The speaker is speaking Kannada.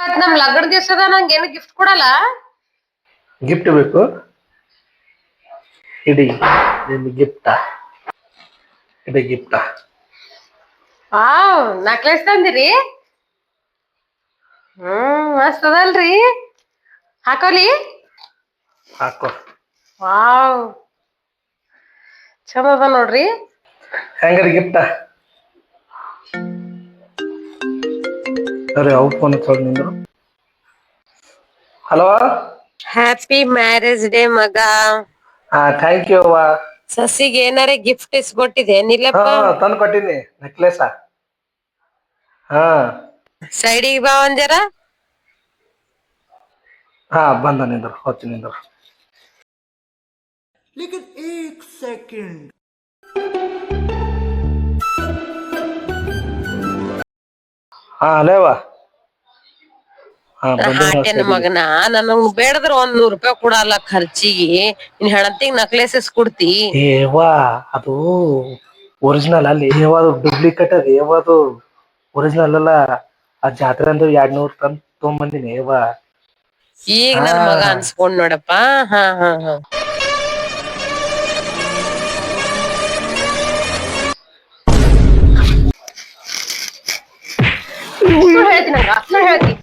ಮತ್ ನಮ್ ಲಗ್ನ ದಿವ್ಸದ ನಂಗೆ ಏನು ಗಿಫ್ಟ್ ಕೊಡಲ್ಲ? ಗಿಫ್ಟ್ ಬೇಕು. ಇಡಿ ನಿನ್ ಗಿಫ್ಟ ಇಡಿ ಗಿಫ್ಟ ವಾವ್ ನಕ್ಲೆಸ್ ತಂದಿರಿ? ಹ್ಮ್ ಮಸ್ತ್ ಅದಲ್ರಿ ಹಾಕೋಲಿ? ಹಾಕೋ. ವಾವ್. ಚಂದ ಅದ ನೋಡ್ರಿ. ಹೆಂಗ್ರಿ ಗಿಫ್ಟ ಅರೆ ಅವು ಫೋನ್ ಹಚ್ಚೋದು ನಿಂದ್ರು ಹಲೋ ಹ್ಯಾಪಿ ಮ್ಯಾರೇಜ್ ಡೇ ಮಗ ಹಾ ಥ್ಯಾಂಕ್ ಯು ಅವ್ವ ಸಸಿಗೆ ಏನಾರ ಗಿಫ್ಟ್ ಇಸ್ಕೊಟ್ಟಿದೆ ಹಾ ನಿಲ್ಲಪ್ಪ ತಂದು ಕೊಟ್ಟಿನಿ ನೆಕ್ಲೆಸ ಹಾ ಸೈಡಿಗೆ ಬಾ ಒಂದ್ ಜರ ಹಾ ಬಂದ ನಿಂದ್ರು ಹೊತ್ತು ನಿಂದ್ರು ಹಾ ಅಲೇವ ಹಾ ಹಾಟೆನ ಮಗನ ನನಗ್ ಬೇಡದ್ರ ಒಂದ್ ನೂರ್ ರೂಪಾಯಿ ಕೊಡಲ್ಲ ಖರ್ಚಿಗೆ. ನಿನ್ ಹೆಣತಿಗ್ ನಕ್ಲೆಸಸ್ ಕೊಡ್ತಿ. ಏವಾ ಅದು ಒರಿಜಿನಲ್ ಅಲ್ಲಿ ಏವಾದು ಡೂಪ್ಲಿಕೇಟ್ ಅದು ಏವದು ಒರಿಜಿನಲ್ ಅಲ್ಲ. ಆ ಜಾತ್ರೆ ಅಂದ್ರೆ ಎರಡ್ ನೂರ್ ತಂದ್ ತೊಗೊಂಬಂದಿನಿ ಏವಾ ಈಗ ನನ್ ಮಗ. ಅನ್ಸ್ಕೊಂಡ್ ನೋಡಪ್ಪ. ಹಾ ಹಾ ಹಾ. ಸುಳ್ಳು ಹೇಳ್ತಿ ನಂಗ ಸುಳ್ಳು ಹೇಳ್ತಿ